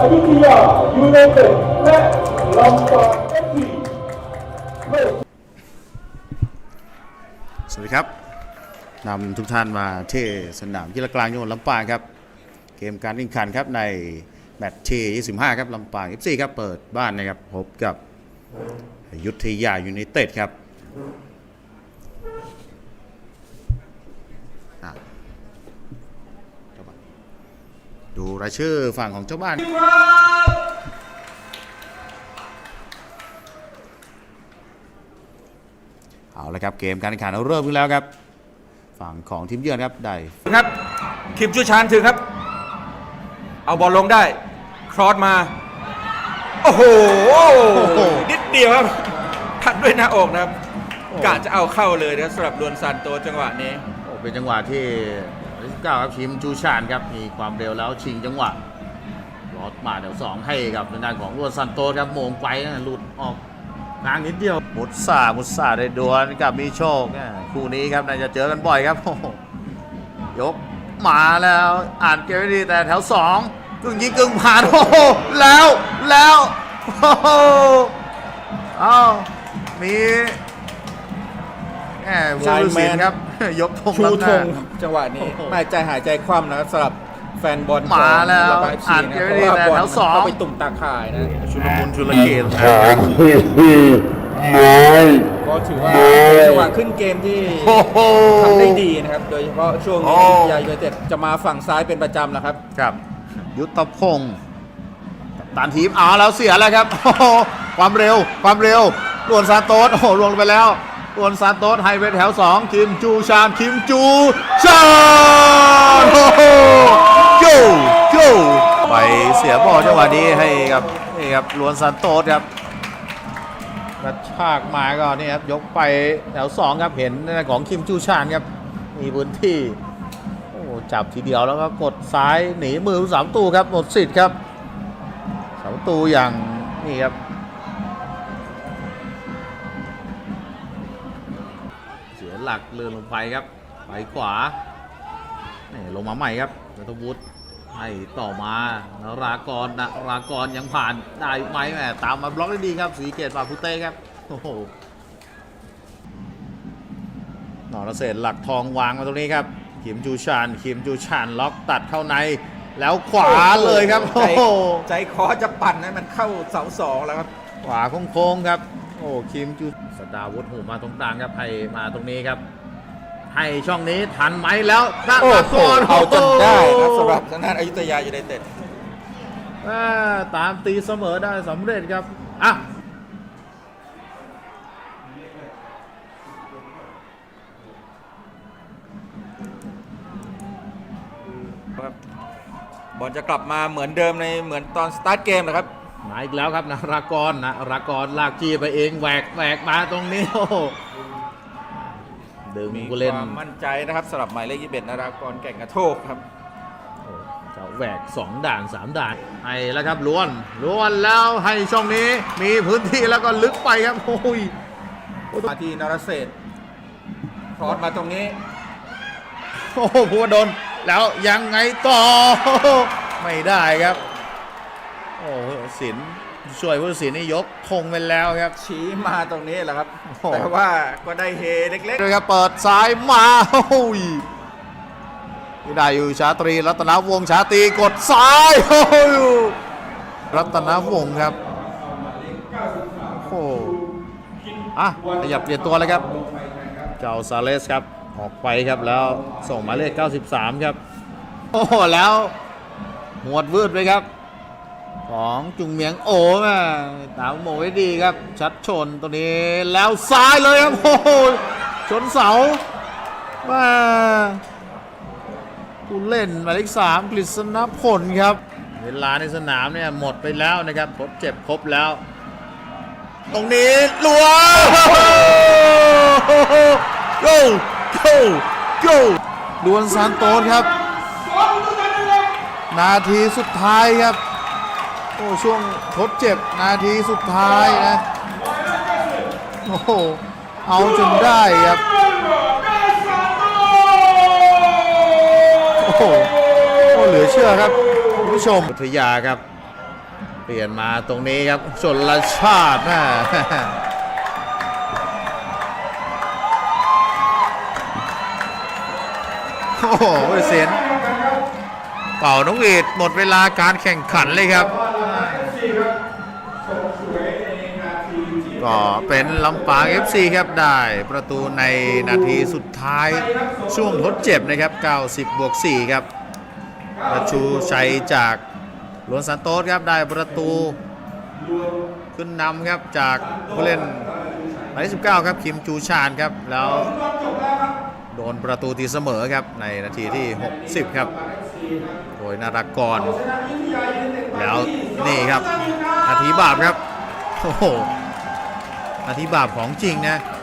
อนรับอยุธยายูไนเต็ดและลำปางเอฟซีสวัสดีครับนำทุกท่านมาที่สนามกีฬากลางจังหวัดลำปางครับ เกมการแข่งขันครับในแมตช์ที่25 ครับลำปาง FC ครับเปิดบ้านนะครับพบกับอยุทธยายูไนเต็ดครับอะเจ้าบ้าน ดูรายชื่อฝั่งของเจ้าบ้าน เอาละครับเกมการแข่งขันเริ่มขึ้นแล้วครับ ฝั่งของทีมเยือนครับได้ครับคิมชูชานถึงครับ เอาบอลลงได้ ครอสมา โอ้โห นิดเดียวครับทัดด้วยหน้าอกนะครับกะจะเอาเข้าเลยนะครับสำหรับลวนซันโตจังหวะนี้ โอ้เป็นจังหวะที่ 19ครับทีมจูชานครับมีความเร็วแล้วชิงจังหวะรอดมาเดี๋ยวสองให้กับทางด้านของรวนซันโตครับโมงไปนะหลุดออกกลางนิดเดียว มุดซามุดซาได้ดวลกับมีโชคนะคู่นี้ครับน่าจะเจอกันบ่อยครับยกมาแล้วอ่านเกมไม่ดีแต่แถวสองกึ่งยิงกึ่งผ่านโอ้โหแล้วแล้วโอ้โหเอ้ามี แหมวอลลูซินครับ ยกธงชูรับหธน้างครับจังหวะนี้โอ้โหไม่ใจหายใจคว่ำนะครับสำหรับแฟนบอลมาแล้วของระบายอ่านนะเกมเพไม่ราะดีว่าแต่บอลแถมัวนสอง เข้าไปตุ่มตาข่ายนะ ชุลมุนชุลเกตก็ถือว่าจังหวะขึ้นเกมที่โอ้โห ทำได้ดีนะครับ โดยเฉพาะช่วงโอ้นี้ยายูไนเต็ดจะมาฝั่งซ้ายเป็นประจำนะครับ ครับ ยุทธพงศ์กัปตันทีมเอาแล้วเสียแล้วครับโอ้โหความเร็วความเร็วลวนซานโตสโอ้โหลวงไปแล้ว ลวนซานโตสไฮเวทแถว 2 คิมจูชานคิมจูชานโอ้โหจูจูไปเสียบอลจังหวะนี้ให้กับนี่ครับลวนซานโตสครับกระชากมาก็นี่ครับยกไปแถวสองครับเห็นของคิมจูชานครับมีพื้นที่โอ้จับทีเดียวแล้วก็กดซ้ายหนีมือสามตูครับหมดสิทธิ์ครับสามตูอย่างนี่ครับ หลักเลื่อนลงไปครับ ไปขวานี่ลงมาใหม่ครับนัทวุฒิให้ต่อมานรากรนรากรยังผ่านได้ไหมแหมตามมาบล็อกได้ดีครับ สีเกตปาพุเต้ครับ โอ้โหหนอรเศษหลักทองวางมาตรงนี้ครับ ขิมจูชานขิมจูชานล็อกตัดเข้าใน แล้วขวาเลยครับใจโอ้โหใจคอจะปั่นให้มันเข้าเสาสองแล้วครับ ขวาโค้งๆครับ โอ้คิมจูส ดาวุฒิหูมาตรงกลางครับให้มาตรงนี้ครับ ให้ช่องนี้ทันไหมแล้วตั้งโอ้มาโหก่อนเอาจนได้ครับโอ้โหสำหรับทางด้านอยุธยายูไนเต็ดอ่าตามตีเสมอได้สำเร็จครับอะครับบอลจะกลับมาเหมือนเดิมในเหมือนตอนสตาร์ทเกมนะครับ มาอีกแล้วครับนะรากรนะรากรลากจี้ไปเองแหวกแหวกมาตรงนี้โอ้โหดึงมีผู้เล่นความมั่นใจนะครับสำหรับหมายเลขยี่สิบเอ็ดนารากรแก่งกระโทกครับโอ้จะแหวก 2 ด่าน 3 ด่านให้แล้วครับล้วนล้วนแล้วให้ช่องนี้มีพื้นที่แล้วก็ลึกไปครับโอ้ยมาที่นรเศรษฐ์ครอสมาตรงนี้ โอ้โหภูวดลแล้วยังไงต่อ ไม่ได้ครับ โอ้โหศิลป์ช่วยผู้ตัดสินนี่ยกธงไปแล้วครับ ชี้มาตรงนี้แหละครับ โอ้โหแต่ว่าก็ได้เฮเล็กเลยครับเปิดซ้ายมาโอ้ยที่ได้อยู่ชาตรีรัตนวงศ์ชาตรีกดซ้ายโอ้ยรัตนวงศ์ครับโอ้โหอะขยับเปลี่ยนตัวเลยครับ เจ้าซาเลสครับออกไปครับแล้วส่งหมายเลข 93 ครับ โอ้โหแล้วหวดวืดไปครับ ของจุงเมียงโอ้แม่ตามโมไว้ดีครับ ชัดชนตัวนี้แล้วซ้ายเลยครับโอ้โหชนเสาแม่ผู้เล่นหมายเลขสามกฤษณพลครับ เวลาในสนามเนี่ยหมดไปแล้วนะครับทดเจ็บครบแล้ว ตรงนี้ลัวโก้โก้โก้ดวลซานโตสครับ นาทีสุดท้ายครับ โอ้ช่วงทดเจ็บนาทีสุดท้ายนะ โอ้โห เอาจนได้ครับโอ้โหโอ้เหลือเชื่อครับคุณผู้ผู้ชมอุทยาครับ เปลี่ยนมาตรงนี้ครับชนละชาตินะโอ้โหเสียน เป่านกหวีดหมดเวลาการแข่งขันเลยครับ ก็เป็นลำปาง FC ครับได้ประตูในนาทีสุดท้ายช่วงทดเจ็บนะครับ 90 บวก 4 ครับประชูชัยจากหลวนสันโต๊ดครับได้ประตูขึ้นนำครับจากผู้เล่นหมายเลข19 ครับคิมจูชานครับแล้ว โดนประตูตีเสมอครับในนาทีที่ 60 ครับ โดยนารากร แล้วนี่ครับนาทีบาปครับ โอ้โหนาทีบาปของจริงนะ